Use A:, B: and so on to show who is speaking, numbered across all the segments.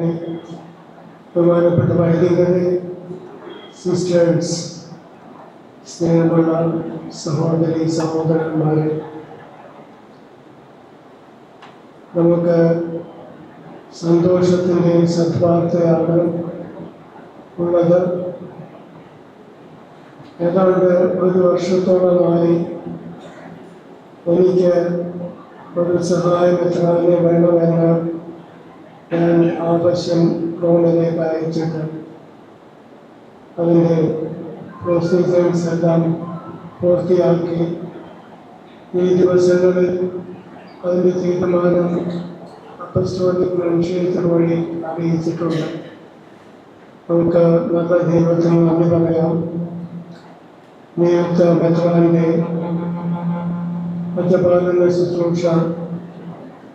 A: തന്നെ ബഹുമാനപ്പെട്ട വൈദികരെ സിസ്റ്റേഴ്സ് സ്നേഹമുള്ള സഹോദരി സഹോദരന്മാരെ നമുക്ക് സന്തോഷത്തിന്റെ സദ്വാർത്തയാണ് ഉള്ളത് ഏതാണ്ട് ഒരു വർഷത്തോളമായി എനിക്ക് ഒരു സഹായം എത്രാനെ വേണമെന്ന് ഞാൻ ആവശ്യം റോമിലേക്ക് അയച്ചിട്ട് അതിന്റെ പ്രൊസീജിയേഴ്സ് എല്ലാം പൂർത്തിയാക്കി ഈ ദിവസങ്ങളിൽ അതിന്റെ തീരുമാനം അപ്പസ്റ്റോളിക് മനുഷ്യത്തിൽ വഴി അറിയിച്ചിട്ടുണ്ട് നമുക്ക് നല്ല ദൈവത്തിന് നന്ദി പറയാം നിയുക്ത മെത്രാന്റെ മദ്യപാലന ശുശ്രൂഷ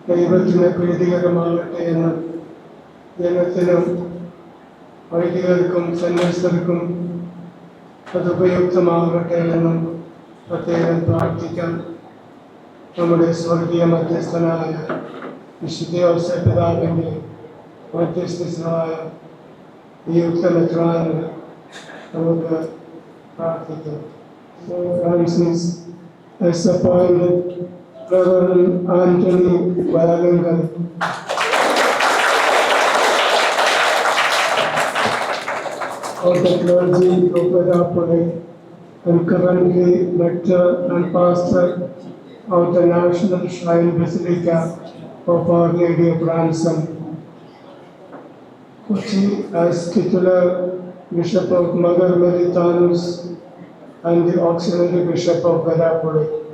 A: ദൈവത്തിന് പ്രീതികരമാകട്ടെ എന്ന് ജനത്തിനും വൈദികർക്കും സന്യസ്തർക്കും അത് ഉപയുക്തമാകട്ടെ എന്നും പ്രത്യേകം പ്രാർത്ഥിക്കാം. നമ്മുടെ സ്വർഗീയ മധ്യസ്ഥനായ വിശുദ്ധ പിതാവിന്റെ മധ്യസ്ഥനായ ഈ മെത്രാന് നമുക്ക് പ്രാർത്ഥിക്കാം. Francis has appointed Reverend Anthony Valagangal of the clergy Vedapuri and currently lecturer and pastor of the National Shrine Basilica of Our Lady of Ransom. Kochi as titular Bishop of Mother Maritanus and the auxiliary bishop of Vedapuri.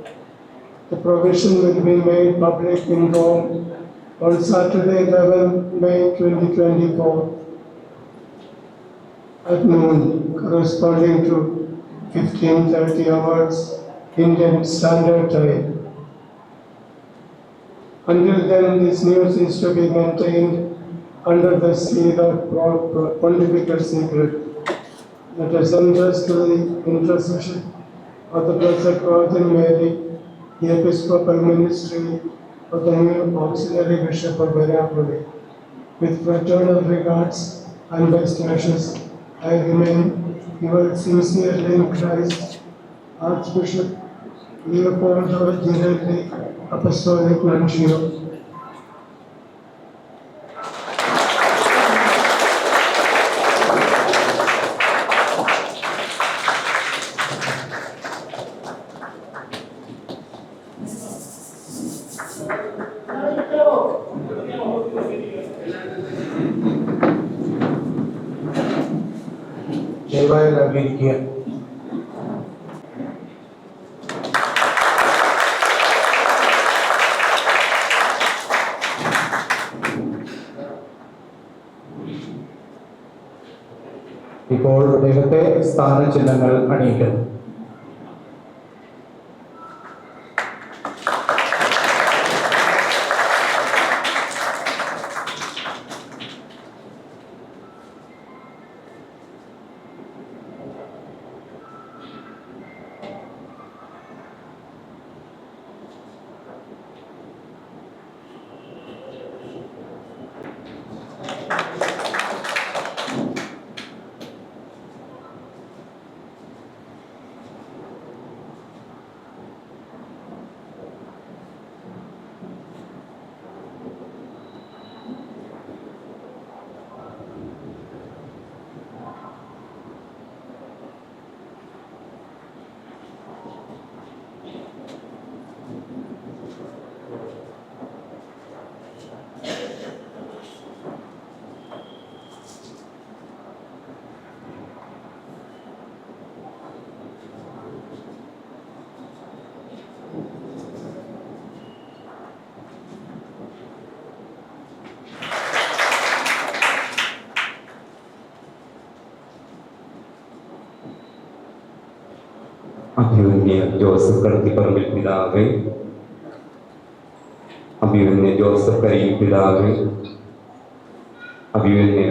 A: The provision will be made public in Rome on Saturday, 11 May 2024 at noon, corresponding to 15:30 hours Indian Standard Time. Until then, this news is to be maintained under the seal of pontifical secret. Let us to the intercession of the Blessed Virgin Mary, the Episcopal Ministry of the new Auxiliary Bishop of Verapuri. With fraternal regards and best wishes, I remain yours sincerely in Christ, Archbishop Leopoldo Girelli, Apostolic Nuncio.
B: ഇപ്പോൾ ദൈവത്തെ സ്ഥാനചിഹ്നങ്ങൾ അണിയിക്കുന്നു.
C: അഭിമന്യ Joseph കടത്തിപ്പറമ്പിൽ പിതാവ്. അഭിമന്യ Joseph കരിയിൽ പിതാവ്. അഭിമന്യ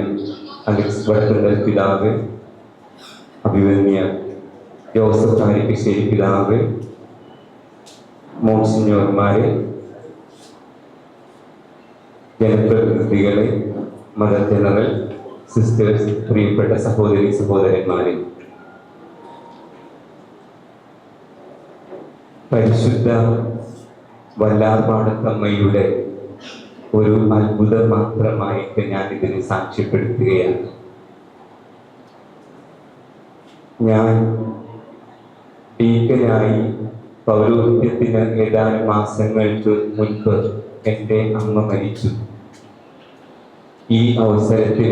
C: Alex വടക്കണ്ടൽ പിതാവ്. അഭിമന്യ Joseph Tharikkassery പിതാവ്. മോൺസിഞ്ഞോർമാരെ ജനപ്രതിനിധികളെ mother general sisters പ്രിയപ്പെട്ട സഹോദരി സഹോദരന്മാരെ. പരിശുദ്ധ വല്ലാർപാടത്തമ്മയുടെ ഒരു അത്ഭുതം മാത്രമായിട്ട് ഞാൻ ഇതിനെ സാക്ഷ്യപ്പെടുത്തുകയാണ്. ഞാൻ ടീക്കനായി പൗരോഹിത്യത്തിന് ഏതാനും മാസങ്ങൾക്ക് മുൻപ് എന്റെ അമ്മ മരിച്ചു. ഈ അവസരത്തിൽ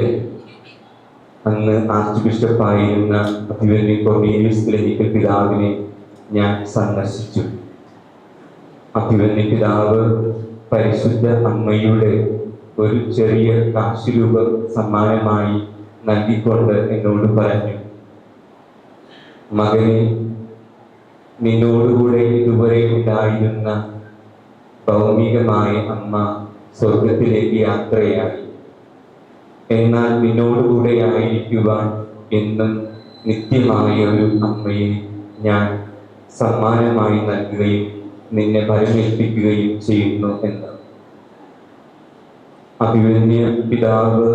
C: അന്ന് ആർച്ച് ബിഷപ്പായിരുന്ന അതിവന്യ കൊർണീലിയസ് ക്ലിനിക്കൽ പിതാവിനെ ഞാൻ സന്ദർശിച്ചു. അഭിമന്യ പിതാവ് പരിശുദ്ധ അമ്മയുടെ ഒരു ചെറിയ കാശുരൂപം സമ്മാനമായി നൽകിക്കൊണ്ട് എന്നോട് പറഞ്ഞു മകനെ നിന്നോടുകൂടെ ഇതുവരെ ഉണ്ടായിരുന്ന ഭൗമികമായ അമ്മ സ്വർഗത്തിലേക്ക് യാത്രയായി. എന്നാൽ നിന്നോടുകൂടെ ആയിരിക്കുവാൻ എന്നും നിത്യമായ ഒരു അമ്മയെ ഞാൻ സമ്മാനമായി നൽകുകയും നിന്നെ പരമേൽപ്പിക്കുകയും ചെയ്യുന്നു എന്ന്. അഭിമന്യ പിതാവ്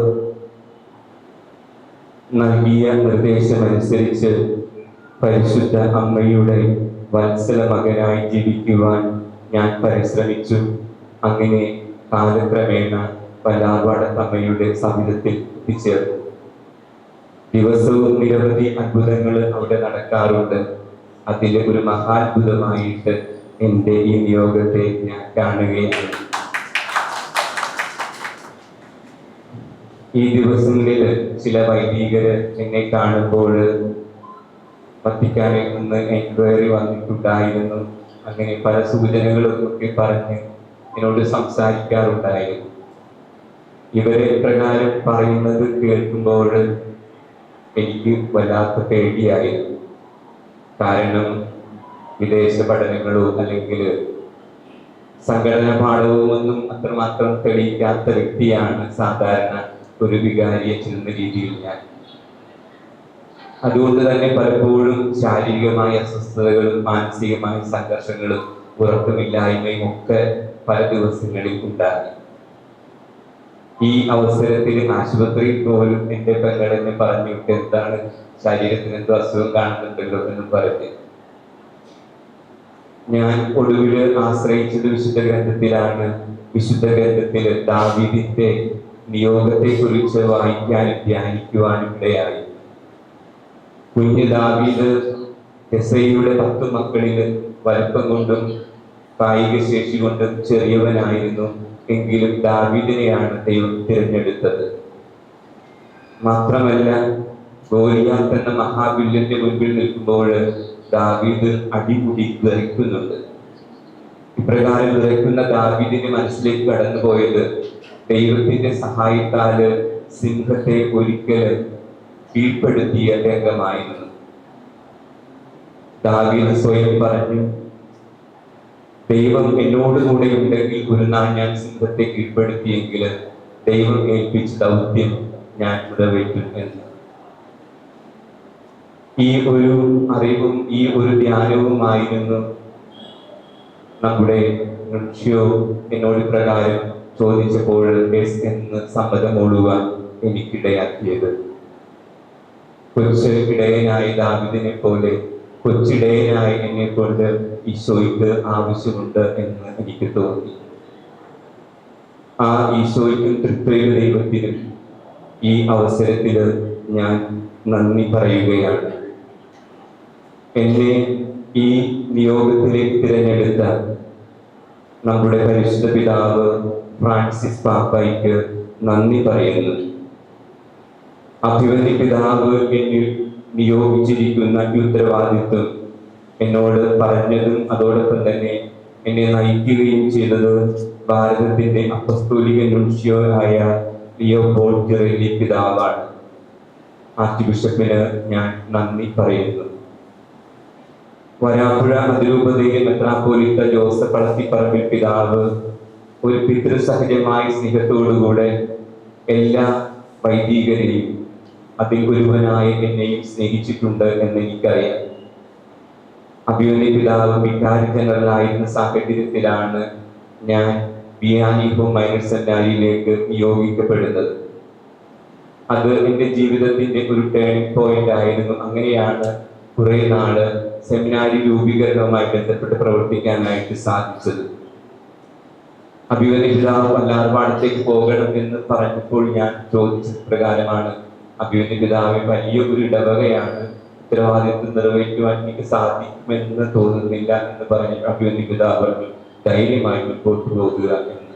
C: നൽകിയ നിർദ്ദേശമനുസരിച്ച് പരിശുദ്ധ അമ്മയുടെ വത്സല മകനായി ജീവിക്കുവാൻ ഞാൻ പരിശ്രമിച്ചു. അങ്ങനെ കാലക്രമേണ വല്ലാർവാടത്തമ്മയുടെ സമിതത്തിൽ എത്തിച്ചേർന്നു. ദിവസവും നിരവധി അത്ഭുതങ്ങൾ അവിടെ നടക്കാറുണ്ട്. അതിലെ ഒരു മഹാത്ഭുതമായിട്ട് എന്റെ ഈ നിയോഗത്തെ ഞാൻ കാണുകയാണ്. ഈ ദിവസങ്ങളിൽ ചില വൈദികര് എന്നെ കാണുമ്പോൾ വത്തിക്കാനിൽ നിന്ന് എൻക്വയറി വന്നിട്ടുണ്ടായിരുന്നു. അങ്ങനെ പല സൂചനകളും ഒക്കെ പറഞ്ഞ് എന്നോട് സംസാരിക്കാറുണ്ടായിരുന്നു. ഇവരെ പ്രകാരം പറയുന്നത് കേൾക്കുമ്പോൾ എനിക്ക് വല്ലാത്ത പേടിയായിരുന്നു കാരണം വിദേശ പഠനങ്ങളോ അല്ലെങ്കിൽ സംഘടനാ പാഠവുമൊന്നും അത്രമാത്രം തെളിയിക്കാത്ത വ്യക്തിയാണ് സാധാരണ ഒരു വികാരിയെ ചെന്ന രീതിയിൽ ഞാൻ. അതുകൊണ്ട് തന്നെ പലപ്പോഴും ശാരീരികമായ അസ്വസ്ഥതകളും മാനസികമായ സംഘർഷങ്ങളും ഉറക്കമില്ലായ്മയും ഒക്കെ പല ദിവസങ്ങളിൽ ഉണ്ടായി ഈ അവസരത്തിൽ ആശുപത്രി പോലും എന്റെ പെങ്ങളെന്നെ പറഞ്ഞു എന്താണ്? ശരീരത്തിന് എന്തോ അസുഖം കാണുന്നുണ്ടല്ലോ എന്ന് പറഞ്ഞ്. ഞാൻ ഒടുവിൽ ആശ്രയിച്ചത് വിശുദ്ധ ഗ്രന്ഥത്തിലാണ്. വിശുദ്ധ ഗ്രന്ഥത്തിൽ ദാവിദിന്റെ നിയോഗത്തെ കുറിച്ച് വായിക്കാനും ധ്യാനിക്കുവാനും ഇടയായി. കുഞ്ഞ് ദാവീദ് എസ്ഐയുടെ പത്ത് മക്കളിൽ വലുപ്പം കൊണ്ടും കായിക ശേഷി കൊണ്ടും ചെറിയവനായിരുന്നു. എങ്കിലും ദാവിദിനെയാണ് ദൈവം തിരഞ്ഞെടുത്തത്. മാത്രമല്ല ഗോലിയാത്ത് എന്ന മഹാബില്ലിന്റെ മുൻപിൽ നിൽക്കുമ്പോൾ ദാവീദ് അടിമുടി വിറയ്ക്കുന്നുണ്ട്. ഇപ്രകാരം വിറയ്ക്കുന്ന ദാവീദിന്റെ മനസ്സിലേക്ക് കടന്നുപോയത് ദൈവത്തിന്റെ സഹായത്താൽ സിംഹത്തെ ഒരിക്കൽ കീഴ്പ്പെടുത്തിയ രംഗമായിരുന്നു. ദാവീദ് സ്വയം പറഞ്ഞു ദൈവം എന്നോട് കൂടെ ഉണ്ടെങ്കിൽ ഒരു നാൾ ഞാൻ സിംഹത്തെ കീഴ്പ്പെടുത്തിയെങ്കിൽ ദൈവം ഏൽപ്പിച്ച ദൗത്യം ഞാൻ നിറവേറ്റും എന്ന്. ഈ ഒരു അറിവും ഈ ഒരു ധ്യാനവുമായിരുന്നു നമ്മുടെ ലക്ഷ്യവും എന്നോട് പ്രകാരം ചോദിച്ചപ്പോൾ എസ് എന്ന് സമ്മതമോടുവാൻ എനിക്കിടയാക്കിയത്. കൊച്ചു ഇടയനായ ദാവിദിനെ പോലെ കൊച്ചിടയനായ എന്നെ കൊണ്ട് ഈശോയ്ക്ക് ആവശ്യമുണ്ട് എന്ന് എനിക്ക് തോന്നി. ആ ഈശോയ്ക്കും തൃപ്തിയുടെ ദൈവത്തിനും ഈ അവസരത്തിൽ ഞാൻ നന്ദി പറയുകയാണ്. എന്നെ ഈ നിയോഗത്തിലേക്ക് തിരഞ്ഞെടുത്ത നമ്മുടെ പരിശുദ്ധ പിതാവ് ഫ്രാൻസിസ് പാപ്പയ്ക്ക് നന്ദി പറയുന്നു. അഭിവന്യ പിതാവ് എന്നിൽ നിയോഗിച്ചിരിക്കുന്ന ഉത്തരവാദിത്വം എന്നോട് പറഞ്ഞതും അതോടൊപ്പം തന്നെ എന്നെ നയിക്കുകയും ചെയ്തത് ഭാരതത്തിന്റെ അപ്പസ്തോലിക നുൻഷ്യോ ആയ ലിയോ ബോൾജറിന്റെ പിതാവാണ്. ആർച്ച് ബിഷപ്പിന് ഞാൻ നന്ദി പറയുന്നു. വരാപ്പുഴ അതിരൂപതയിലെ മെത്രാപ്പോലിത്ത ജോസഫ് അളത്തിപ്പറമ്പിൽ പിതാവ് ഒരു പിതൃസഹജമായ സ്നേഹത്തോടുകൂടെ എല്ലാ വൈദികരെയും അതിൽ ഒരുവനായി എന്നെയും സ്നേഹിച്ചിട്ടുണ്ട് എന്ന് എനിക്കറിയാം. അഭിമന്യ പിതാവ് വികാരി ജനറൽ ആയിരുന്ന സാഹചര്യത്തിലാണ് ഞാൻ ബിയാനിഹോ മൈനർ സെന്റാരിയിലേക്ക് നിയോഗിക്കപ്പെടുന്നത്. അത് എന്റെ ജീവിതത്തിന്റെ ഒരു ടേണിംഗ് പോയിന്റ് ആയിരുന്നു. അങ്ങനെയാണ് കുറെ നാൾ സെമിനാരി രൂപീകരണവുമായി ബന്ധപ്പെട്ട് പ്രവർത്തിക്കാനായിട്ട് സാധിച്ചത്. അഭിമന്യ പിതാവ് വല്ലാർപാടത്തേക്ക് പോകണം എന്ന് പറഞ്ഞപ്പോൾ ഞാൻ ചോദിച്ചത് പ്രകാരമാണ് അഭിമന്യ പിതാവ് വലിയ ഒരു ഇടവകയാണ് ഉത്തരവാദിത്വം നിറവേറ്റുവാൻ എനിക്ക് സാധിക്കുമെന്ന് തോന്നുന്നില്ല എന്ന് പറഞ്ഞ് അഭിമന്യ പിതാവ് ധൈര്യമായി മുൻപോട്ട് പോകുക എന്ന്.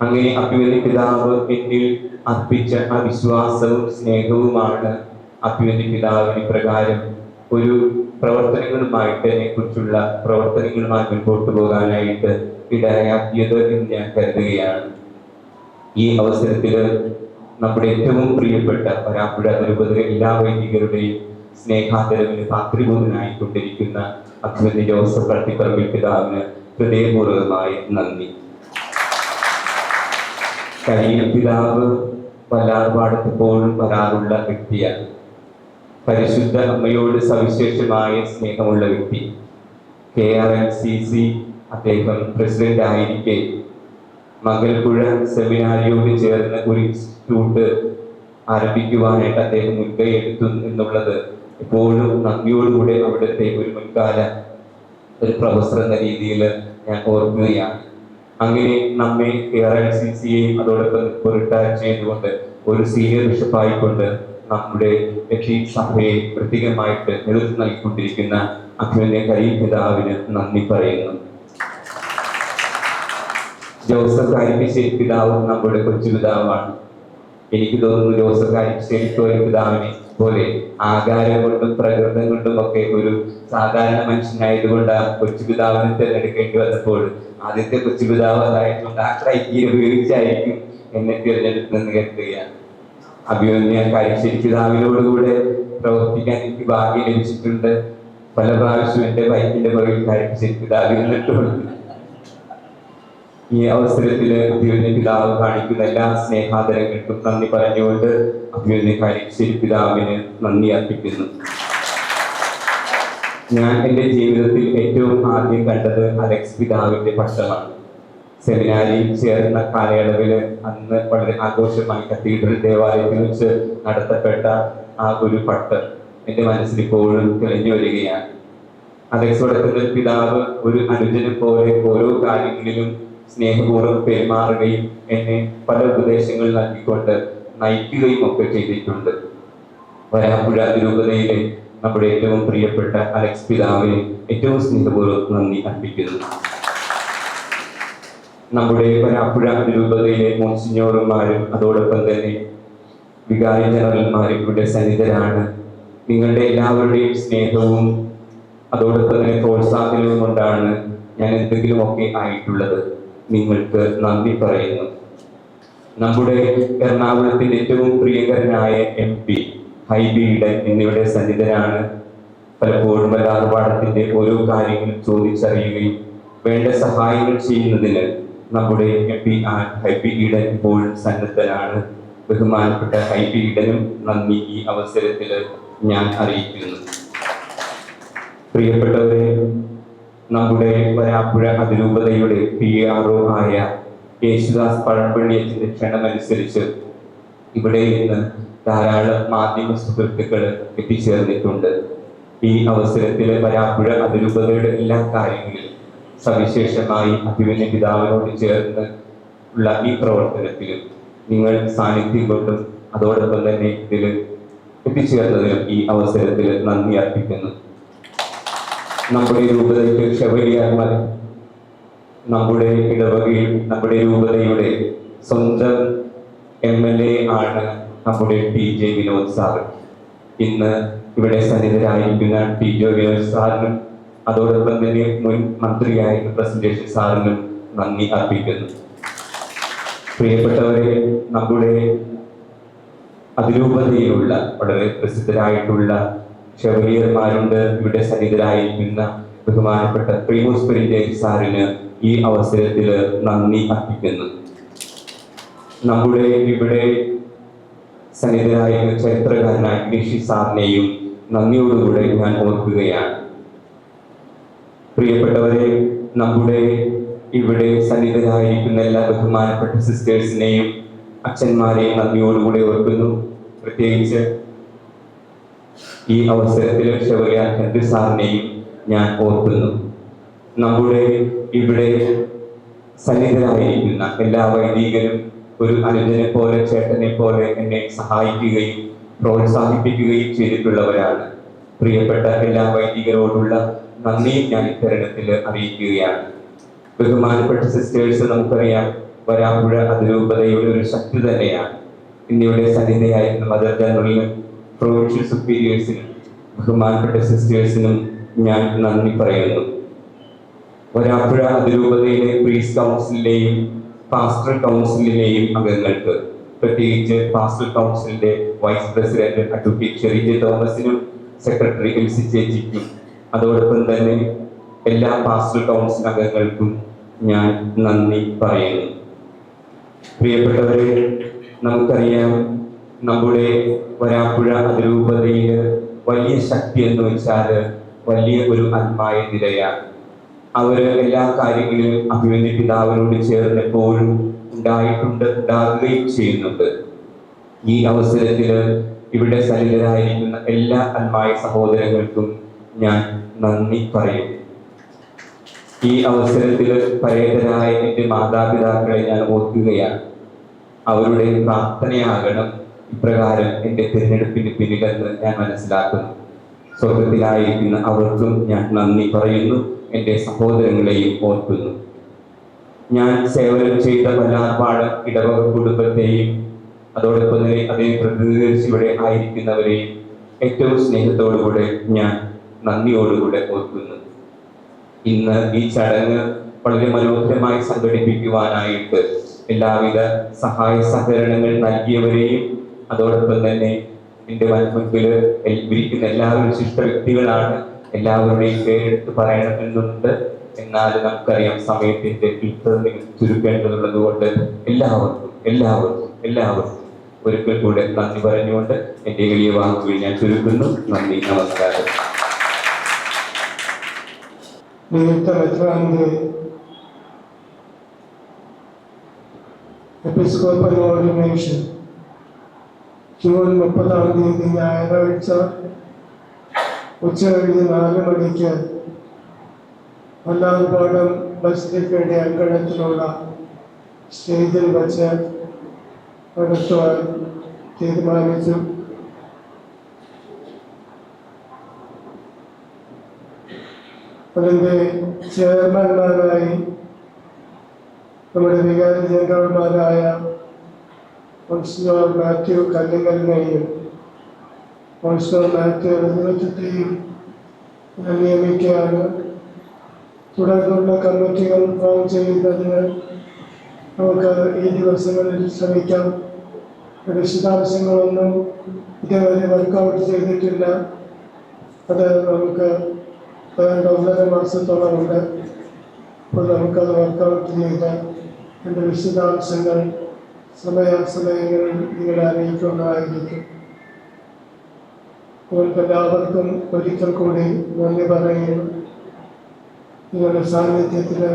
C: അങ്ങനെ അഭിമന്യ പിതാവ് എന്നിൽ അർപ്പിച്ച ആ വിശ്വാസവും സ്നേഹവുമാണ് അഭിമന്യ പിതാവിന് പ്രകാരം ഒരു പ്രവർത്തനങ്ങളുമായിട്ട് എന്നെ കുറിച്ചുള്ള പ്രവർത്തനങ്ങളുമായി മുൻപോട്ട് പോകാനായിട്ട് ഇടയാക്കിയത് എന്ന് ഞാൻ കരുതുകയാണ്. ഈ അവസരത്തിൽ നമ്മുടെ ഏറ്റവും പ്രിയപ്പെട്ട വരാപ്പുഴ നിരുപതി എല്ലാ വൈദികരുടെയും സ്നേഹാദരവിന് പാത്രിഭൂതനായിക്കൊണ്ടിരിക്കുന്ന അഭിമന്യ ജോസഫ് പട്ടിപ്പറമ്പിൽ പിതാവിന് ഹൃദയപൂർവമായി നന്ദി. കരിയ പിതാവ് വല്ലാർപാടത്തെപ്പോഴും വരാറുള്ള വ്യക്തിയാണ്. പരിശുദ്ധ അമ്മയോട് സവിശേഷമായ സ്നേഹമുള്ള വ്യക്തി. K R N C C അദ്ദേഹം പ്രസിഡന്റ് ആയിരിക്കെ മകൽപുഴ സെമിനാരിയോട് ചേർന്ന് ഒരു ഇൻസ്റ്റിറ്റ്യൂട്ട് ആരംഭിക്കുവാനായിട്ട് അദ്ദേഹം മുൻകൈ എടുത്തു എന്നുള്ളത് എപ്പോഴും നന്ദിയോടുകൂടെ അവിടുത്തെ ഒരു മുൻകാല ഒരു പ്രൊഫസർ എന്ന രീതിയിൽ ഞാൻ ഓർക്കുകയാണ്. അങ്ങനെ നമ്മെ കെ ആർ എൻ സി സിയെയും അതോടൊപ്പം റിട്ടയർ ചെയ്തുകൊണ്ട് ഒരു സീനിയർ ബിഷപ്പായിക്കൊണ്ട് നമ്മുടെ ലക്ഷ്മി സഭയെ പ്രത്യേകമായിട്ട് നേതൃത്വം നൽകിക്കൊണ്ടിരിക്കുന്ന അഭിമന്യ കരീം പിതാവിന് നന്ദി പറയുന്നു. ജോസഫ് കാരിക്കശ്ശേരി പിതാവും നമ്മുടെ കൊച്ചു പിതാവാണ് എനിക്ക് തോന്നുന്നു ജോസഫ് കാരിക്കശ്ശേരി കോയ പിതാവിനെ പോലെ ആകാരം കൊണ്ടും പ്രകൃതം കൊണ്ടും ഒക്കെ ഒരു സാധാരണ മനുഷ്യനായതുകൊണ്ട് ആ കൊച്ചു പിതാവിനെ തിരഞ്ഞെടുക്കേണ്ടി വന്നപ്പോൾ ആദ്യത്തെ കൊച്ചു പിതാവ് അതായതുകൊണ്ട് ആ ക്രൈറ്റീരിയ ഉപയോഗിച്ചായിരിക്കും എന്നെ തിരഞ്ഞെടുത്തെന്ന് കരുതുകയാണ് അഭിമന്യ കാരിശ്ശേരി പിതാവിനോടുകൂടെ പ്രവർത്തിക്കാൻ എനിക്ക് ഭാഗ്യം ലഭിച്ചിട്ടുണ്ട്. പല പ്രാവശ്യം എന്റെ ബൈക്കിന്റെ പുറകിൽ കാരിശ്ശേരി പിതാവിൽ നിന്നിട്ടുണ്ട് ഈ അവസരത്തിൽ അഭിമന്യ പിതാവ് കാണിക്കുന്ന എല്ലാ സ്നേഹാദരങ്ങൾക്കും നന്ദി പറഞ്ഞുകൊണ്ട് അഭിമന്യ കാര്യം പിതാവിന് നന്ദി അർപ്പിക്കുന്നു. ഞാൻ എന്റെ ജീവിതത്തിൽ ഏറ്റവും ആദ്യം കണ്ടത് അലക്സ് പിതാവിന്റെ പക്ഷമാണ് സെമിനാരിയിൽ ചേർന്ന കാലയളവിൽ അന്ന് വളരെ ആഘോഷമായി കത്തീഡ്രൽ ദേവാലയത്തിൽ വെച്ച് നടത്തപ്പെട്ട ആ ഒരു പട്ട് എന്റെ മനസ്സിൽ ഇപ്പോഴും തെളിഞ്ഞു വരികയാണ്. അലക്സ് വടക്കുന്ന പിതാവ് ഒരു അനുജനെ പോലെ ഓരോ കാര്യങ്ങളിലും സ്നേഹപൂർവം പെരുമാറുകയും എന്നെ പല ഉപദേശങ്ങൾ നൽകിക്കൊണ്ട് നയിക്കുകയും ഒക്കെ ചെയ്തിട്ടുണ്ട്. വരാപ്പുഴ അതിരൂപതയിലെ നമ്മുടെ ഏറ്റവും പ്രിയപ്പെട്ട അലക്സ് പിതാവിനെ ഏറ്റവും സ്നേഹപൂർവം നന്ദി അർപ്പിക്കുന്നു. നമ്മുടെ വരാപ്പുഴ അതിരൂപതയിലെ മോൻസിഞ്ഞോറന്മാരും അതോടൊപ്പം തന്നെ വികാരി ജനറൽമാരും ഇവിടെ സന്നിധരാണ്. നിങ്ങളുടെ എല്ലാവരുടെയും സ്നേഹവും അതോടൊപ്പം തന്നെ പ്രോത്സാഹനവും കൊണ്ടാണ് ഞാൻ എന്തെങ്കിലുമൊക്കെ ആയിട്ടുള്ളത്. നിങ്ങൾക്ക് നന്ദി പറയുന്നു. നമ്മുടെ എറണാകുളത്തിന്റെ ഏറ്റവും പ്രിയങ്കരനായ എം പി ഹൈബി എന്നിവയുടെ സന്നിധനാണ്. പലപ്പോഴും വല്ലാതപാഠത്തിന്റെ ഓരോ കാര്യങ്ങളും ചോദിച്ചറിയുകയും വേണ്ട സഹായങ്ങൾ ചെയ്യുന്നതിന് നമ്മുടെ എം പി ഹൈബി ഈഡൻ ഇപ്പോഴും സന്നദ്ധനാണ്. ബഹുമാനപ്പെട്ട ഹൈബി ഈഡനും നന്ദി ഈ അവസരത്തിൽ ഞാൻ അറിയിക്കുന്നു. പ്രിയപ്പെട്ടവരെ നമ്മുടെ വരാപ്പുഴ അതിരൂപതയുടെ പി ആർ ഒ ആയ യേശുദാസ് പഴമ്പള്ളിയത്തിന്റെ ക്ഷണമനുസരിച്ച് ഇവിടെ ഇന്ന് ധാരാളം മാധ്യമ സുഹൃത്തുക്കൾ എത്തിച്ചേർന്നിട്ടുണ്ട്. ഈ അവസരത്തിൽ വരാപ്പുഴ അതിരൂപതയുടെ എല്ലാ കാര്യങ്ങളിലും സവിശേഷമായി അഭിമന്യ പിതാവിനോട് ചേർന്ന് ഉള്ള ഈ പ്രവർത്തനത്തിലും നിങ്ങൾ സാന്നിധ്യം കൊണ്ടും അതോടൊപ്പം തന്നെ ഇതിൽ എത്തിച്ചേർന്നതിനും ഈ അവസരത്തിൽ നന്ദി അർപ്പിക്കുന്നു. നമ്മുടെ രൂപതയ്ക്ക് ശബരിയാർമാർ നമ്മുടെ ഇടവകയിൽ നമ്മുടെ രൂപതയുടെ സ്വന്തം എം എൽ എ ആണ് നമ്മുടെ പി ജെ വിനോദ് സാർ ഇന്ന് ഇവിടെ സന്നിധരായിരിക്കുന്ന പി ജെ വിനോദ് സാറിനും അതോടൊപ്പം തന്നെ മുൻ മന്ത്രിയായിരുന്ന പ്രസന്റേഷൻ സാറിനും നന്ദി അർപ്പിക്കുന്നു. പ്രിയപ്പെട്ടവരെ നമ്മുടെ അതിരൂപതയിലുള്ള വളരെ പ്രസിദ്ധരായിട്ടുള്ള ഷെവലിയർമാരുണ്ട് ഇവിടെ സന്നിധരായിരിക്കുന്ന ബഹുമാനപ്പെട്ട പ്രീമോസ് പെരിഞ്ചേരി സാറിന് ഈ അവസരത്തിൽ നന്ദി അർപ്പിക്കുന്നു. നമ്മുടെ ഇവിടെ സന്നിധരായ ചരിത്രകാരനായ ഗ്രീഷി സാറിനെയും നന്ദിയോടുകൂടെ ഞാൻ ഓർക്കുകയാണ്. പ്രിയപ്പെട്ടവരെ നമ്മുടെ ഇവിടെ സന്നിധരായിരിക്കുന്ന എല്ലാ ബഹുമാനപ്പെട്ട സിസ്റ്റേഴ്സിനെയും അച്ഛന്മാരെയും നന്ദിയോടുകൂടി ഓർക്കുന്നു. പ്രത്യേകിച്ച് ഈ അവസരത്തിൽ ഹെൻറി സാറിനെയും ഞാൻ ഓർക്കുന്നു. നമ്മുടെ ഇവിടെ സന്നിധരായിരിക്കുന്ന എല്ലാ വൈദികരും ഒരു അനുജനെ പോലെ ചേട്ടനെ പോലെ എന്നെ സഹായിക്കുകയും പ്രോത്സാഹിപ്പിക്കുകയും ചെയ്തിട്ടുള്ളവരാണ്. പ്രിയപ്പെട്ട എല്ലാ വൈദികരോടുള്ള നന്ദിയും ഞാൻ ഇത്തരണത്തിൽ അറിയിക്കുകയാണ്. ബഹുമാനപ്പെട്ട സിസ്റ്റേഴ്സ് നമുക്കറിയാം വരാപ്പുഴ അതിരൂപതയുടെ ഒരു ശക്തി തന്നെയാണ്. ഇന്നിവിടെ സന്നിധയായിരുന്ന മദർ ജനറലിനും പ്രൊവിൻഷ്യൽ സുപ്പീരിയേഴ്സിനും ബഹുമാനപ്പെട്ട സിസ്റ്റേഴ്സിനും ഞാൻ നന്ദി പറയുന്നു. വരാപ്പുഴ അതിരൂപതയിലെ പ്രീസ് കൗൺസിലിലെയും പാസ്റ്റർ കൗൺസിലിലെയും അംഗങ്ങൾക്ക് പ്രത്യേകിച്ച് പാസ്റ്റർ കൗൺസിലിന്റെ വൈസ് പ്രസിഡന്റ് അഡ്വക്കേറ്റ് ഷെറിജെ തോമസിനും സെക്രട്ടറി എം സി ചേച്ചിക്കും അതോടൊപ്പം തന്നെ എല്ലാ പാസ്റ്റർ കൗൺസിൽ അംഗങ്ങൾക്കും ഞാൻ നന്ദി പറയുന്നു. പ്രിയപ്പെട്ടവരെ നമുക്കറിയാം നമ്മുടെ വരാപ്പുഴ അതിരൂപതയിൽ വലിയ ശക്തി എന്ന് വെച്ചാൽ വലിയ ഒരു ആത്മായ നിലയാണ്. അവർ എല്ലാ കാര്യങ്ങളിലും അഭിമന്യ പിതാവിനോട് ചേർന്ന് എപ്പോഴും ഉണ്ടായിട്ടുണ്ട് ഉണ്ടാകുകയും ചെയ്യുന്നുണ്ട്. ഈ അവസരത്തിൽ ഇവിടെ സന്നിധരായിരിക്കുന്ന എല്ലാ അന്മായ സഹോദരങ്ങൾക്കും ഞാൻ നന്ദി പറയും. ഈ അവസരത്തിൽ പരേതരായ എന്റെ മാതാപിതാക്കളെ ഞാൻ ഓർക്കുകയാണ്. അവരുടെ പ്രാർത്ഥനയാകണം. ഇപ്രകാരം എന്റെ തിരഞ്ഞെടുപ്പിന് പിന്നിലെന്ന് ഞാൻ മനസ്സിലാക്കുന്നു. സ്വർഗത്തിലായിരിക്കുന്ന അവർക്കും ഞാൻ നന്ദി പറയുന്നു. എന്റെ സഹോദരങ്ങളെയും ഓർക്കുന്നു. ഞാൻ സേവനം ചെയ്ത വല്ലാർപാട് ഇടവക കുടുംബത്തെയും അതോടൊപ്പം തന്നെ അതേ പ്രതിനിധീകരിച്ച് ഇവിടെ ആയിരിക്കുന്നവരെയും ഏറ്റവും സ്നേഹത്തോടുകൂടെ ഞാൻ നന്ദിയോടുകൂടെ ഓർക്കുന്നു. ഇന്ന് ഈ ചടങ്ങ് വളരെ മനോഹരമായി സംഘടിപ്പിക്കുവാനായിട്ട് എല്ലാവിധ സഹായ സഹകരണങ്ങൾ നൽകിയവരെയും അതോടൊപ്പം തന്നെ എന്റെ വൻമുമ്പിൽ ഇരിക്കുന്ന എല്ലാവരും വിശിഷ്ട വ്യക്തികളാണ് എല്ലാവരുടെയും പേരെടുത്ത് പറയണമെന്നുണ്ട് എന്നാൽ നമുക്കറിയാം സമയത്തിന്റെ ഇത്ര ചുരുക്കേണ്ടതുള്ളത് കൊണ്ട് എല്ലാവർക്കും എല്ലാവർക്കും എല്ലാവർക്കും ഒരിക്കൽ കൂടെ നന്ദി പറഞ്ഞുകൊണ്ട് എന്റെ എളിയ വാക്കുകൾ ഞാൻ ചുരുക്കുന്നു നന്ദി നമസ്കാരം
A: Episcopal Ordination. ജൂൺ മുപ്പതാം തീയതി ഞായറാഴ്ച ഉച്ചകഴിഞ്ഞ് നാല് മണിക്ക് വല്ലാർപാടം ബസ്ലിക്കയുടെ അങ്കണത്തിലുള്ള സ്റ്റേജിൽ വച്ച് നടത്തുവാൻ തീരുമാനിച്ചു. അതിന്റെ ചെയർമാൻമാരായി നമ്മുടെ വികാരി ജനറൽമാരായ കോൺസിലർ മാത്യു കല്ലിങ്കലിനെയും കോൺസിലർ മാത്യു ഞാൻ നിയമിക്കുകയാണ്. തുടർന്നുള്ള കമ്മിറ്റികൾ ഫോം ചെയ്യുന്നതിന് നമുക്ക് ഈ ദിവസങ്ങളിൽ ശ്രമിക്കാം. വിശദാംശങ്ങളൊന്നും ഇതുവരെ വർക്കൗട്ട് ചെയ്തിട്ടില്ല. അത് നമുക്ക് ഒന്നര മാസത്തോളമുണ്ട് അപ്പോൾ നമുക്കത് വർക്കൗട്ട് ചെയ്ത് അതിന്റെ വിശദാംശങ്ങൾ സമയാസമയങ്ങളിൽ നിങ്ങളെ അറിയിക്കുന്നതായിരിക്കും. നിങ്ങൾക്ക് എല്ലാവർക്കും ഒരിക്കൽ കൂടി നന്ദി പറയുന്നു. നിങ്ങളുടെ സാന്നിധ്യത്തിന്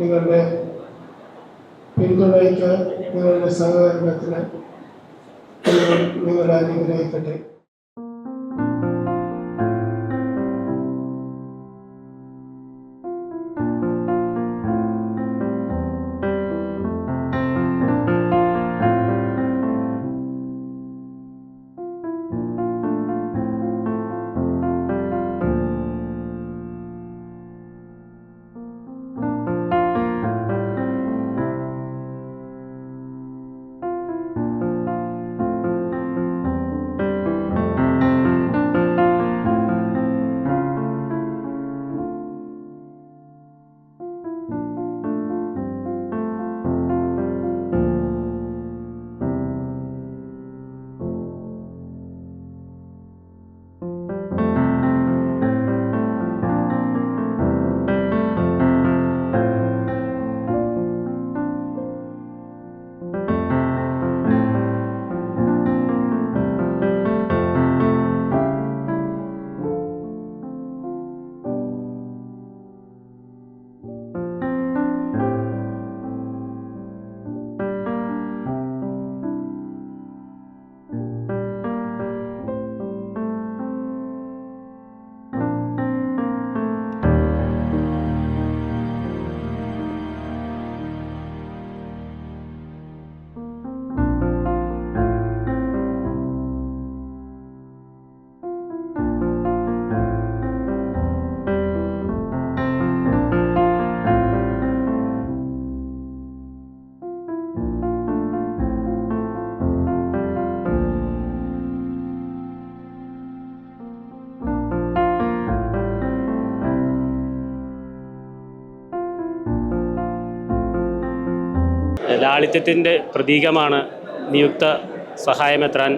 A: നിങ്ങളുടെ പിന്തുണയ്ക്ക് നിങ്ങളുടെ സഹകരണത്തിന് നിങ്ങൾ അനുഗ്രഹിക്കട്ടെ.
D: ലാളിത്യത്തിന്റെ പ്രതീകമാണ് നിയുക്ത സഹായമെത്രാൻ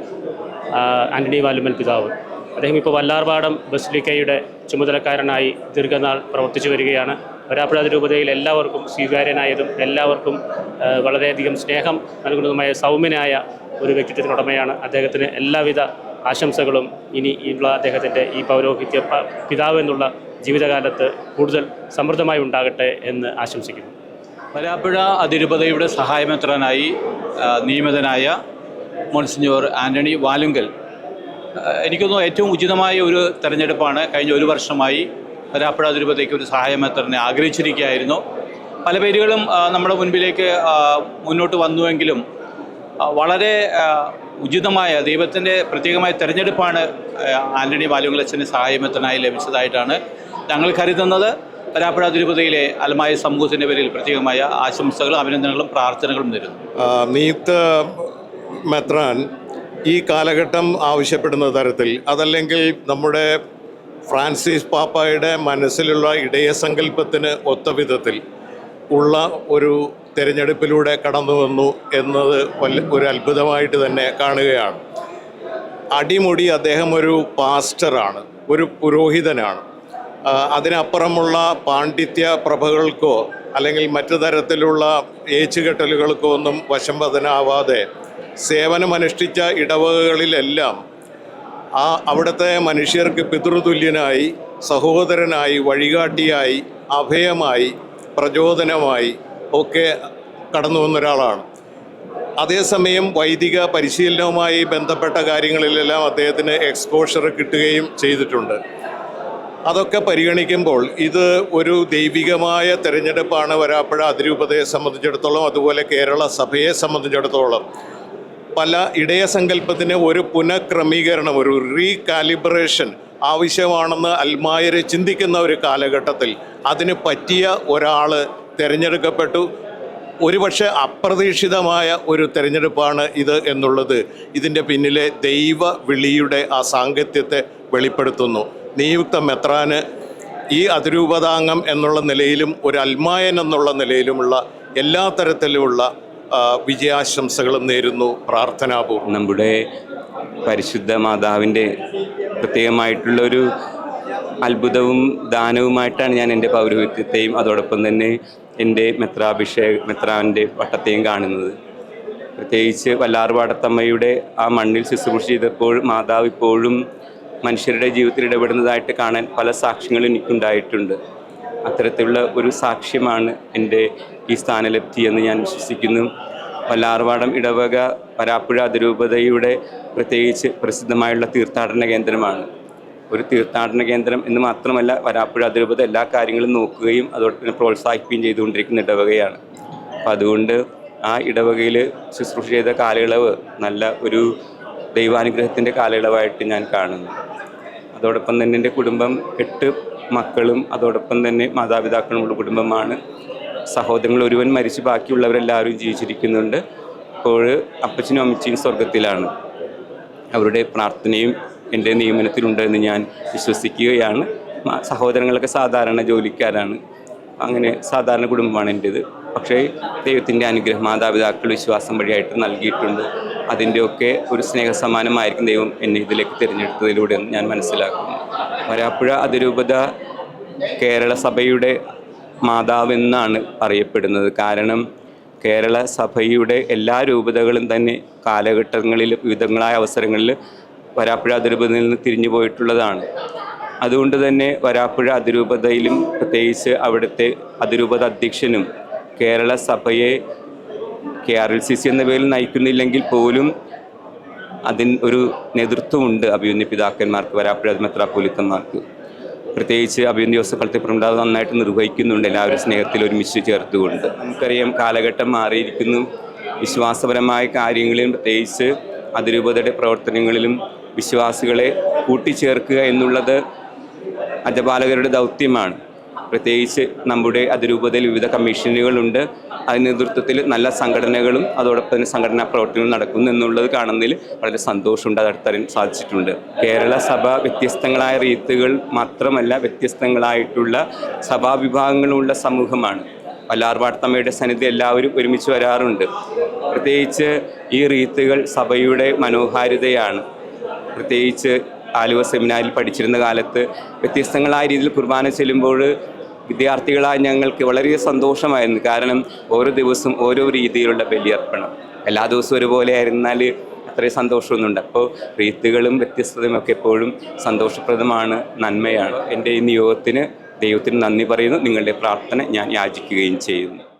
D: ആന്റണി വാലുമൽ പിതാവ്. അദ്ദേഹം ഇപ്പോൾ വല്ലാർപാടം ബസ്ലിക്കയുടെ ചുമതലക്കാരനായി ദീർഘനാൾ പ്രവർത്തിച്ചു വരികയാണ്. വരാപ്പുഴ രൂപതയിൽ എല്ലാവർക്കും സ്വീകാര്യനായതും എല്ലാവർക്കും വളരെയധികം സ്നേഹം നൽകുന്നതുമായ സൗമ്യനായ ഒരു വ്യക്തിത്വത്തിനുടമയാണ് അദ്ദേഹത്തിന് എല്ലാവിധ ആശംസകളും ഇനി ഉള്ള അദ്ദേഹത്തിന്റെ ഈ പൗരോഹിത്യ പിതാവ് എന്നുള്ള ജീവിതകാലത്ത് കൂടുതൽ സമൃദ്ധമായി ഉണ്ടാകട്ടെ എന്ന് ആശംസിക്കുന്നു.
E: വരാപ്പുഴ അതിരൂപതയുടെ സഹായമെത്രനായി നിയമിതനായ മോൺസിഞ്ഞോർ ആന്റണി വാലുങ്കൽ. എനിക്കൊന്നും ഏറ്റവും ഉചിതമായ ഒരു തെരഞ്ഞെടുപ്പാണ് കഴിഞ്ഞ ഒരു വർഷമായി വരാപ്പുഴ അതിരൂപതയ്ക്ക് ഒരു സഹായമെത്രനെ ആഗ്രഹിച്ചിരിക്കുകയായിരുന്നു. പല പേരുകളും നമ്മുടെ മുൻപിലേക്ക് മുന്നോട്ട് വന്നുവെങ്കിലും വളരെ ഉചിതമായ ദൈവത്തിന്റെ പ്രത്യേകമായ തെരഞ്ഞെടുപ്പാണ് ആ, വാലുങ്കൽ വാലുങ്കലച്ചന് സഹായമെത്രനായി ലഭിച്ചതായിട്ടാണ് ഞങ്ങൾ കരുതുന്നത്. വരാപ്പുഴ തിരുപതിയിലെ അലമായ സമൂഹത്തിന്റെ പേരിൽ പ്രത്യേകമായ ആശംസകളും അഭിനന്ദനങ്ങളും പ്രാർത്ഥനകളും നേരുന്നു.
F: നിയുക്ത മെത്രാൻ ഈ കാലഘട്ടം ആവശ്യപ്പെടുന്ന തരത്തിൽ അതല്ലെങ്കിൽ നമ്മുടെ ഫ്രാൻസിസ് പാപ്പായുടെ മനസ്സിലുള്ള ഇടയസങ്കല്പത്തിന് ഒത്ത വിധത്തിൽ ഉള്ള ഒരു തിരഞ്ഞെടുപ്പിലൂടെ കടന്നു വന്നു എന്നത് വല്ല- ഒരു അത്ഭുതമായിട്ട് തന്നെ കാണുകയാണ്. അടിമുടി അദ്ദേഹം ഒരു പാസ്റ്ററാണ് ഒരു പുരോഹിതനാണ്. അതിനപ്പുറമുള്ള പാണ്ഡിത്യ പ്രഭകൾക്കോ അല്ലെങ്കിൽ മറ്റു തരത്തിലുള്ള ഏച്ചുകെട്ടലുകൾക്കോ ഒന്നും വശംവദനാവാതെ സേവനമനുഷ്ഠിച്ച ഇടവകകളിലെല്ലാം ആ അവിടുത്തെ മനുഷ്യർക്ക് പിതൃതുല്യനായി സഹോദരനായി വഴികാട്ടിയായി അഭയമായി പ്രചോദനമായി ഒക്കെ കടന്നു വന്ന ഒരാളാണ്. അതേസമയം വൈദിക പരിശീലനവുമായി ബന്ധപ്പെട്ട കാര്യങ്ങളിലെല്ലാം അദ്ദേഹത്തിന് എക്സ്പോഷർ കിട്ടുകയും ചെയ്തിട്ടുണ്ട്. അതൊക്കെ പരിഗണിക്കുമ്പോൾ ഇത് ഒരു ദൈവികമായ തെരഞ്ഞെടുപ്പാണ് വരാപ്പുഴ അതിരൂപതയെ സംബന്ധിച്ചിടത്തോളം അതുപോലെ കേരള സഭയെ സംബന്ധിച്ചിടത്തോളം. പല ഇടയ ഇടയസങ്കല്പത്തിന് ഒരു പുനഃക്രമീകരണം ഒരു റീകാലിബ്രേഷൻ ആവശ്യമാണെന്ന് അൽമായര് ചിന്തിക്കുന്ന ഒരു കാലഘട്ടത്തിൽ അതിന് പറ്റിയ ഒരാൾ തിരഞ്ഞെടുക്കപ്പെട്ടു. ഒരുപക്ഷെ അപ്രതീക്ഷിതമായ ഒരു തിരഞ്ഞെടുപ്പാണ് ഇത് എന്നുള്ളത് ഇതിന്റെ പിന്നിലെ ദൈവ വിളിയുടെ ആ സാങ്കത്യത്തെ വെളിപ്പെടുത്തുന്നു. നിയുക്ത മെത്രാന് ഈ അതിരൂപതാംഗം എന്നുള്ള നിലയിലും ഒരു അൽമായൻ എന്നുള്ള നിലയിലുമുള്ള എല്ലാ തരത്തിലുമുള്ള വിജയാശംസകളും നേരുന്നു പ്രാർത്ഥനാപൂർവം
C: നമ്മുടെ പരിശുദ്ധ മാതാവിന്റെ പ്രത്യേകമായിട്ടുള്ളൊരു അത്ഭുതവും ദാനവുമായിട്ടാണ് ഞാൻ എന്റെ പൗരോഹിത്യത്തെയും അതോടൊപ്പം തന്നെ എന്റെ മെത്രാഭിഷേക മെത്രാവിന്റെ വട്ടത്തെയും കാണുന്നത്. പ്രത്യേകിച്ച് വല്ലാർപാടത്തമ്മയുടെ ആ മണ്ണിൽ ശുശ്രൂഷ ചെയ്തപ്പോൾ മാതാവ് ഇപ്പോഴും മനുഷ്യരുടെ ജീവിതത്തിൽ ഇടപെടുന്നതായിട്ട് കാണാൻ പല സാക്ഷ്യങ്ങളും എനിക്കുണ്ടായിട്ടുണ്ട്. അത്തരത്തിലുള്ള ഒരു സാക്ഷ്യമാണ് എന്റെ ഈ സ്ഥാനലബ്ധി എന്ന് ഞാൻ വിശ്വസിക്കുന്നു. വല്ലാർവാടം ഇടവക പരാപ്പുഴ അതിരൂപതയുടെ പ്രത്യേകിച്ച് പ്രസിദ്ധമായുള്ള തീർത്ഥാടന കേന്ദ്രമാണ്. ഒരു തീർത്ഥാടന കേന്ദ്രം എന്ന് മാത്രമല്ല വരാപ്പുഴ അതിരൂപത എല്ലാ കാര്യങ്ങളും നോക്കുകയും അതോടൊപ്പം പ്രോത്സാഹിപ്പിക്കുകയും ചെയ്തുകൊണ്ടിരിക്കുന്ന ഇടവകയാണ്. അപ്പം അതുകൊണ്ട് ആ ഇടവകയിൽ ശുശ്രൂഷ ചെയ്ത കാലയളവ് നല്ല ഒരു ദൈവാനുഗ്രഹത്തിന്റെ കാലയളവായിട്ട് ഞാൻ കാണുന്നു. അതോടൊപ്പം തന്നെ എന്റെ കുടുംബം എട്ട് മക്കളും അതോടൊപ്പം തന്നെ മാതാപിതാക്കളുമുള്ള കുടുംബമാണ്. സഹോദരങ്ങൾ ഒരുവൻ മരിച്ച് ബാക്കിയുള്ളവരെല്ലാവരും ജീവിച്ചിരിക്കുന്നുണ്ട്. ഇപ്പോൾ അപ്പച്ചനും അമ്മച്ചിയും സ്വർഗത്തിലാണ് അവരുടെ പ്രാർത്ഥനയും എന്റെ നിയമനത്തിലുണ്ടെന്ന് ഞാൻ വിശ്വസിക്കുകയാണ്. സഹോദരങ്ങളൊക്കെ സാധാരണ ജോലിക്കാരാണ്. അങ്ങനെ സാധാരണ കുടുംബമാണ് എന്റേത്. പക്ഷേ ദൈവത്തിന്റെ അനുഗ്രഹം മാതാപിതാക്കൾ വിശ്വാസം വഴിയായിട്ട് നൽകിയിട്ടുണ്ട്. അതിന്റെയൊക്കെ ഒരു സ്നേഹസമാനമായിരിക്കും ദൈവം എന്നെ ഇതിലേക്ക് തിരഞ്ഞെടുത്തതിലൂടെ ഞാൻ മനസ്സിലാക്കുന്നു. വരാപ്പുഴ അതിരൂപത കേരള സഭയുടെ മാതാവെന്നാണ് അറിയപ്പെടുന്നത് കാരണം കേരള സഭയുടെ എല്ലാ രൂപതകളും തന്നെ കാലഘട്ടങ്ങളിൽ വിവിധങ്ങളായ അവസരങ്ങളിൽ വരാപ്പുഴ അതിരൂപതയിൽ നിന്ന് തിരിഞ്ഞു പോയിട്ടുള്ളതാണ്. അതുകൊണ്ട് തന്നെ വരാപ്പുഴ അതിരൂപതയിലും പ്രത്യേകിച്ച് അവിടുത്തെ അതിരൂപത അധ്യക്ഷനും കേരള സഭയെ K R L C C എന്ന പേരിൽ നയിക്കുന്നില്ലെങ്കിൽ പോലും അതിന് ഒരു നേതൃത്വമുണ്ട് അഭിയുന്ന പിതാക്കന്മാർക്ക് വരാപ്പുഴ മെത്രാപ്പൊലിത്തന്മാർക്ക്. പ്രത്യേകിച്ച് അഭിമന്യ ജോസഫ് അത് നന്നായിട്ട് നിർവഹിക്കുന്നുണ്ട്. എല്ലാവരും സ്നേഹത്തിൽ ഒരുമിച്ച് ചേർത്തുകൊണ്ട്. നമുക്കറിയാം കാലഘട്ടം മാറിയിരിക്കുന്നു. വിശ്വാസപരമായ കാര്യങ്ങളിലും പ്രത്യേകിച്ച് അതിരൂപതയുടെ പ്രവർത്തനങ്ങളിലും വിശ്വാസികളെ കൂട്ടിച്ചേർക്കുക എന്നുള്ളത് അജപാലകരുടെ ദൗത്യമാണ്. പ്രത്യേകിച്ച് നമ്മുടെ അതിരൂപതയിൽ വിവിധ കമ്മീഷനുകളുണ്ട്. അതിന് നേതൃത്വത്തിൽ നല്ല സംഘടനകളും അതോടൊപ്പം തന്നെ സംഘടനാ പ്രവർത്തനങ്ങളും നടക്കുന്നു എന്നുള്ളത് കാണുന്നതിൽ വളരെ സന്തോഷമുണ്ട്. അത് അടുത്തറിയാൻ സാധിച്ചിട്ടുണ്ട്. കേരള സഭ വ്യത്യസ്തങ്ങളായ റീത്തുകൾ മാത്രമല്ല വ്യത്യസ്തങ്ങളായിട്ടുള്ള സഭാവിഭാഗങ്ങളുള്ള സമൂഹമാണ്. വല്ലാർപാടത്തമ്മയുടെ സന്നിധി എല്ലാവരും ഒരുമിച്ച് വരാറുണ്ട്. പ്രത്യേകിച്ച് ഈ റീത്തുകൾ സഭയുടെ മനോഹാരിതയാണ്. പ്രത്യേകിച്ച് ആലുവ സെമിനാരിൽ പഠിച്ചിരുന്ന കാലത്ത് വ്യത്യസ്തങ്ങളായ രീതിയിൽ കുർബാന ചെല്ലുമ്പോൾ വിദ്യാർത്ഥികളായ ഞങ്ങൾക്ക് വളരെ സന്തോഷമായിരുന്നു. കാരണം ഓരോ ദിവസവും ഓരോ രീതിയിലുള്ള ബലിയർപ്പണം. എല്ലാ ദിവസവും ഒരുപോലെ ആയിരുന്നാൽ അത്രയും സന്തോഷമൊന്നുണ്ട് അപ്പോൾ റീത്തുകളും വ്യത്യസ്തതയും ഒക്കെ എപ്പോഴും സന്തോഷപ്രദമാണ് നന്മയാണ്. എന്റെ ഈ നിയോഗത്തിന് ദൈവത്തിന് നന്ദി പറയുന്നു. നിങ്ങളുടെ പ്രാർത്ഥന ഞാൻ യാചിക്കുകയും ചെയ്യുന്നു.